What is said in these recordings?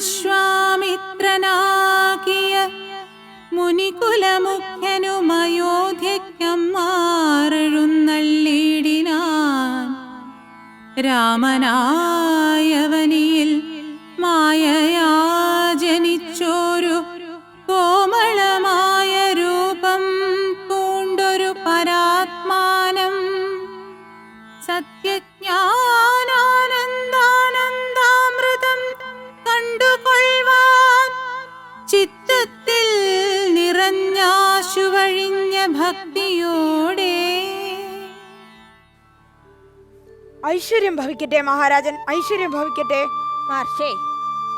വിശ്വാമിത്രനാകിയ മുനികുലമുഖ്യനുമയോധ്യയ്ക്കം മാറെഴുന്നള്ളിടിനാൻ രാമനായവനിയിൽ മായയാ ചിത്തത്തിൽ നിറഞ്ഞാശുവഴിഞ്ഞ ഭക്തിയോടെ. ഐശ്വര്യം ഭവിക്കട്ടെ മഹാരാജൻ ഐശ്വര്യം ഭവിക്കട്ടെ. മഹർഷേ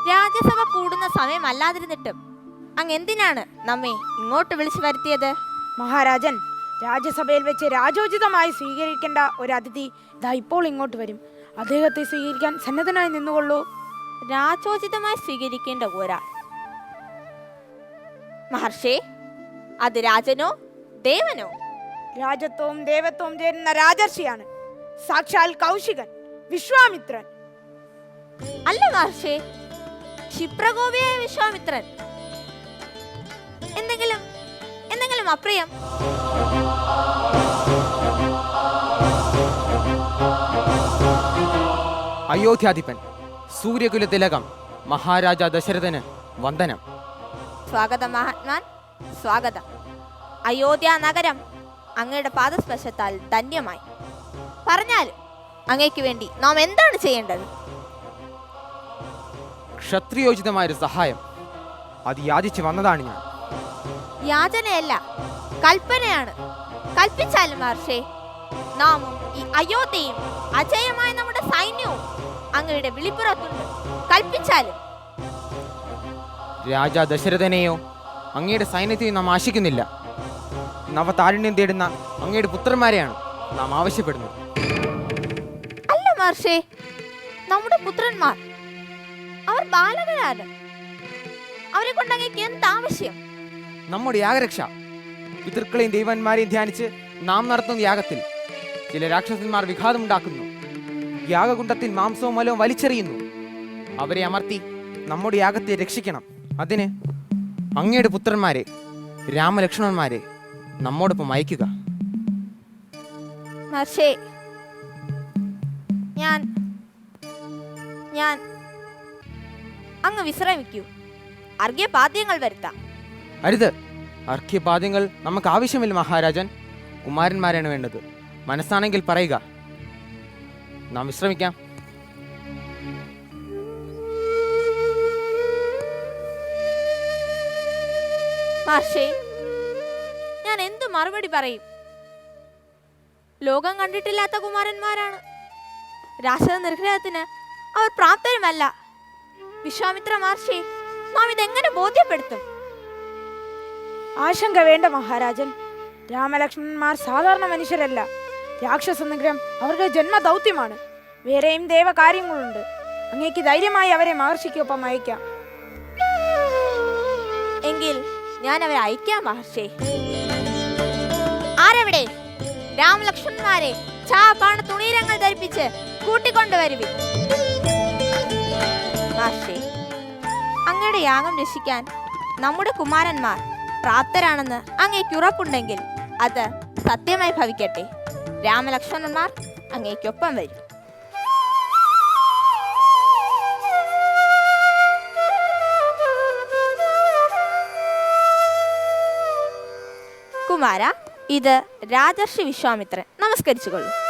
രാജ്യസഭ കൂടുന്ന സമയമല്ലാതിരുന്നിട്ടും അങ്ങ് എന്തിനാണ് നമ്മെ ഇങ്ങോട്ട് വിളിച്ചു വരുത്തിയത്? മഹാരാജൻ രാജ്യസഭയിൽ വെച്ച് രാജോചിതമായി സ്വീകരിക്കേണ്ട ഒരു അതിഥി ഇതാ ഇപ്പോൾ ഇങ്ങോട്ട് വരും. അദ്ദേഹത്തെ സ്വീകരിക്കാൻ സന്നദ്ധനായി നിന്നുകൊള്ളൂ. രാജോചിതമായി സ്വീകരിക്കേണ്ട ഒരാൾ. മഹർഷേ അത് രാജനോ ദേവനോ? രാജത്വവും ദേവത്വവും ചേരുന്ന രാജർഷിയാണ്. സാക്ഷാൽ കൗശികൻ വിശ്വാമിത്രൻ. അല്ല മഹർഷേ ക്ഷിപ്രകോപിയായ വിശ്വാമിത്രൻ. എന്തെങ്കിലും എന്തെങ്കിലും അപ്രിയം? അയോധ്യാധിപൻ സൂര്യകുല തിലകം മഹാരാജ ദശരഥന് വന്ദനം. സ്വാഗതം മഹാത്മാൻ. സ്വാഗതം. അയോധ്യ നഗരം അങ്ങയുടെ പാദസ്പർശത്താൽ ധന്യമായി. പറഞ്ഞാൽ അങ്ങയ്ക്ക് വേണ്ടി നാം എന്താണ് ചെയ്യേണ്ടത്? ക്ഷത്രിയോചിതമായൊരു സഹായം. അത് യാചിച്ച് വന്നതാണ് ഞാൻ. യാചനയല്ല കൽപ്പനയാണ്. കൽപ്പിച്ചാലും മഹർഷേ നാമും ഈ അയോധ്യയും അജയമായ നമ്മുടെ സൈന്യവും അങ്ങയുടെ വിളിപ്പുറത്തുണ്ട്. കൽപ്പിച്ചാലും രാജ ദശരഥനെയോ? അങ്ങയുടെ സൈന്യത്തെയും നാം ആശിക്കുന്നില്ല. നവതാരുണ്യം തേടുന്ന അങ്ങയുടെ പുത്രന്മാരെയാണ് നാം ആവശ്യപ്പെടുന്നത്. അല്ല മഹർഷേ നമ്മുടെ പുത്രന്മാർ. അവർ ബാലകരാണ്. അവരെ കൊണ്ട് അങ്ങേക്ക് എന്താവശ്യം? നമ്മുടെ യാഗരക്ഷ. പിതൃക്കളെയും ദൈവന്മാരെയും ധ്യാനിച്ച് നാം നടത്തുന്ന യാഗത്തിൽ ചില രാക്ഷസന്മാർ വിഘാതമുണ്ടാക്കുന്നു. യാഗകുണ്ടത്തിൽ മാംസവും മലവും വലിച്ചെറിയുന്നു. അവരെ അമർത്തി നമ്മുടെ യാഗത്തെ രക്ഷിക്കണം. അതിന് അങ്ങയുടെ പുത്രന്മാരെ രാമലക്ഷ്മണന്മാരെ നമ്മോടൊപ്പം അയക്കുക മഹർഷേ ഞാൻ ഞാൻ അങ്ങ് വിശ്രമിക്കൂ. അർഘ്യപാദ്യങ്ങൾ വരുത്താം. അരുത്. അർഘ്യപാദ്യങ്ങൾ നമുക്ക് ആവശ്യമില്ല മഹാരാജൻ. കുമാരന്മാരാണ് വേണ്ടത്. മനസ്സാണെങ്കിൽ പറയുക. നാം വിശ്രമിക്കാം. മഹർഷേ ഞാൻ എന്തു മറുപടി പറയും? ലോകം കണ്ടിട്ടില്ലാത്ത കുമാരന്മാരാണ്. രാഷ്ട്ര നിർഗ്രഹത്തിന് അവർ പ്രാപ്തരുമല്ല. വിശ്വാമിത്ര മഹർഷി നാം ഇതെങ്ങനെ ബോധ്യപ്പെടുത്തും? ആശങ്ക വേണ്ട മഹാരാജൻ. രാമലക്ഷ്മണന്മാർ സാധാരണ മനുഷ്യരല്ല. രാക്ഷസ നിഗ്രഹം അവരുടെ ജന്മദൗത്യമാണ്. വേറെയും ദേവകാര്യങ്ങളുണ്ട്. അങ്ങേക്ക് ധൈര്യമായി അവരെ മഹർഷിക്കൊപ്പം അയക്കാം. എങ്കിൽ ഞാൻ അവരെ അയക്കാം മഹർഷേ. ആരെവിടെ? രാമലക്ഷ്മണന്മാരെ ചാപ്പാണ് തുണീരങ്ങൾ ധരിപ്പിച്ച് കൂട്ടിക്കൊണ്ടുവരുവി. മഹർഷേ അങ്ങയുടെ യാഗം രക്ഷിക്കാൻ നമ്മുടെ കുമാരന്മാർ പ്രാപ്തരാണെന്ന് അങ്ങേക്ക് ഉറപ്പുണ്ടെങ്കിൽ അത് സത്യമായി ഭവിക്കട്ടെ. രാമലക്ഷ്മണന്മാർ അങ്ങേക്കൊപ്പം വരും. കുമാര ഇത് രാജർഷി വിശ്വാമിത്രൻ. നമസ്കരിച്ചുകൊള്ളൂ.